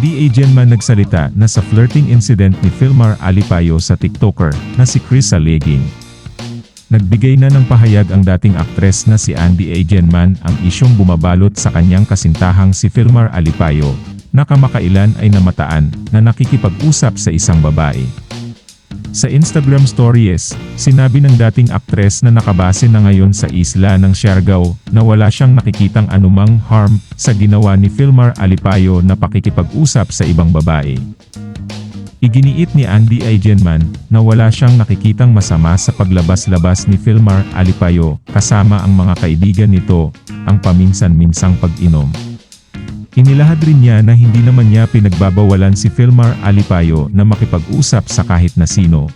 Andy Agenman nagsalita na sa flirting incident ni Filmar Alipayo sa TikToker na si Chris Aleging. Nagbigay na ng pahayag ang dating aktres na si Andy Agenman ang isyong bumabalot sa kanyang kasintahang si Filmar Alipayo, na kamakailan ay namataan na nakikipag-usap sa isang babae. Sa Instagram stories, sinabi ng dating aktres na nakabase na ngayon sa isla ng Siargao na wala siyang nakikitang anumang harm sa ginawa ni Filmar Alipayo na pakikipag-usap sa ibang babae. Iginiit ni Andy Eigenman na wala siyang nakikitang masama sa paglabas-labas ni Filmar Alipayo kasama ang mga kaibigan nito, ang paminsan-minsang pag-inom. Inilahad rin niya na hindi naman niya pinagbabawalan si Filmar Alipayo na makipag-usap sa kahit na sino.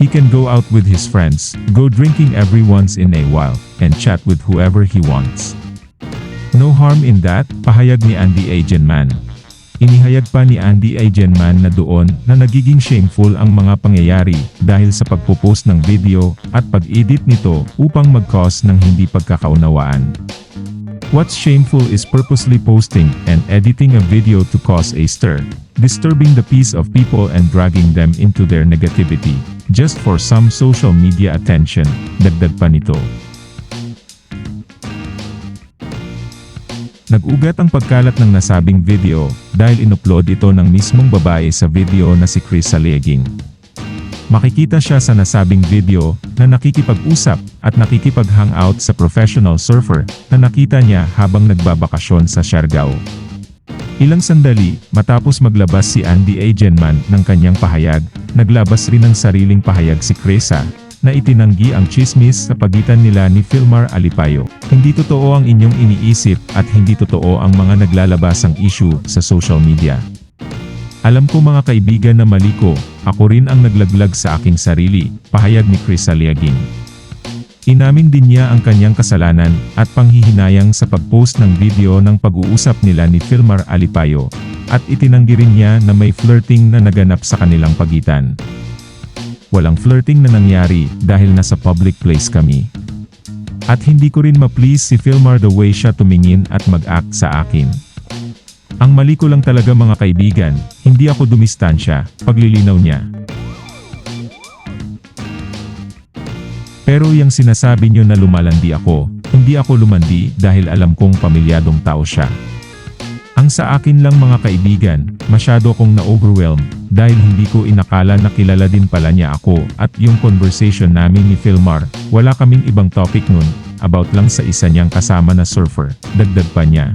He can go out with his friends, go drinking every once in a while, and chat with whoever he wants. No harm in that, pahayag ni Andy Agenman. Inihayag pa ni Andy Agenman na doon na nagiging shameful ang mga pangyayari dahil sa pagpupost ng video at pag-edit nito upang mag-cause ng hindi pagkakaunawaan. What's shameful is purposely posting and editing a video to cause a stir, disturbing the peace of people and dragging them into their negativity, just for some social media attention, dagdag pa nito. Nag-ugat ang pagkalat ng nasabing video dahil inupload ito ng mismong babae sa video na si Chris Saleging. Makikita siya sa nasabing video na nakikipag-usap at nakikipag-hangout sa professional surfer na nakita niya habang nagbabakasyon sa Siargao. Ilang sandali, matapos maglabas si Andy Agenman ng kanyang pahayag, naglabas rin ng sariling pahayag si Kresa, na itinanggi ang chismis sa pagitan nila ni Filmar Alipayo. Hindi totoo ang inyong iniisip at hindi totoo ang mga naglalabasang issue sa social media. Alam ko mga kaibigan na mali ko, ako rin ang naglaglag sa aking sarili, pahayag ni Chris Aliaging. Inamin din niya ang kanyang kasalanan at panghihinayang sa pag-post ng video ng pag-uusap nila ni Filmar Alipayo, at itinanggi rin niya na may flirting na naganap sa kanilang pagitan. Walang flirting na nangyari dahil nasa public place kami. At hindi ko rin ma-please si Filmar the way siya tumingin at mag-act sa akin. Ang mali ko lang talaga mga kaibigan, hindi ako dumistansya, paglilinaw niya. Pero yung sinasabi niyo na lumalandi ako, hindi ako lumandi dahil alam kong pamilyadong tao siya. Ang sa akin lang mga kaibigan, masyado kong na-overwhelm dahil hindi ko inakala na kilala din pala niya ako at yung conversation namin ni Filmar, wala kaming ibang topic nun, about lang sa isa niyang kasama na surfer, dagdag pa niya.